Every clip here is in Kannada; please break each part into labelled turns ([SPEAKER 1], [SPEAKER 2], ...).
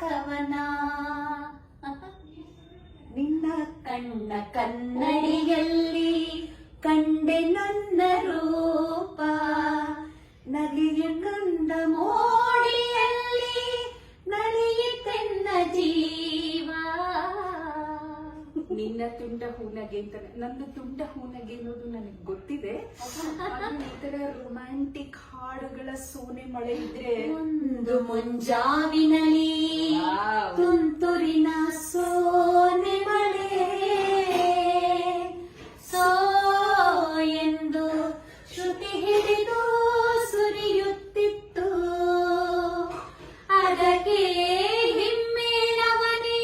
[SPEAKER 1] ಕವನ. ನಿನ್ನ ಕಣ್ಣ ಕನ್ನಡಿಯಲ್ಲಿ ಕಂಡೆ ನನ್ನ ರೂಪ. ನಗೆಯ ಕಂದ ಮೋಡಿಯಲ್ಲಿ ನಡೆಯುತ್ತೆನ್ನ ಜೀವ.
[SPEAKER 2] ನಿನ್ನ ತುಂಡ ಹೂನಗೆ ಅಂತ ನನ್ನ ತುಂಡ ಹೂನಗೆ ಅನ್ನೋದು ನನಗೆ ಗೊತ್ತಿದೆ. ಇತರ ಈ ತರ ರೊಮ್ಯಾಂಟಿಕ್ ಹಾಡುಗಳ ಸೋನೆ ಮಳೆ ಇದ್ರೆ
[SPEAKER 1] ಒಂದು ಮುಂಜಾವಿನಲಿ ಶ್ರುತಿ ಹಿಡಿದು ಸುರಿಯುತ್ತಿತ್ತು. ಅದಕ್ಕೆ ಹಿಮ್ಮೇಳವನೇ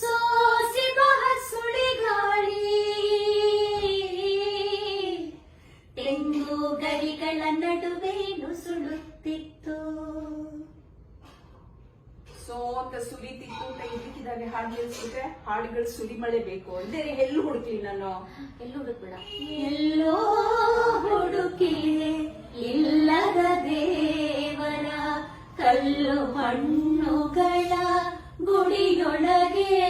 [SPEAKER 1] ಸೋಸಿ ಬಹ ಸುಳಿಗಾಳಿ. ತೆಂಗು ಗರಿಗಳ ನಡುವೆ ನುಸುಳುತ್ತಿತ್ತು.
[SPEAKER 2] ಸೋ ಅಂತ ಸುಲಿತಿತ್ತು ಅಂತ ಇದಕ್ಕಿದ್ದಾಗೆ ಹಾಡು ನಿಲ್ಸಿದ್ರೆ ಹಾಡುಗಳು ಸುಲಿ ಮಳೆ ಬೇಕು. ಅಂದ್ರೆ ಎಲ್ಲೂ ಹುಡುಕ್ಲಿ ನಾನು.
[SPEAKER 1] ಎಲ್ಲೂ ಹುಡುಕ್ಬೇಡ. ಎಲ್ಲೋ ಹುಡುಕಿ ಇಲ್ಲದ ದೇವರ ಕಲ್ಲು ಮಣ್ಣುಗಳ ಗುಡಿಯೊಳಗೆ.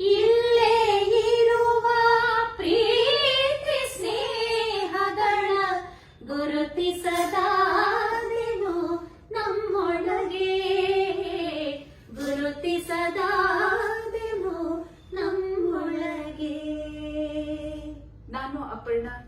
[SPEAKER 1] ಇಲ್ಲೇ ಇರುವ ಪ್ರೀತಿ ಸ್ನೇಹಗಳ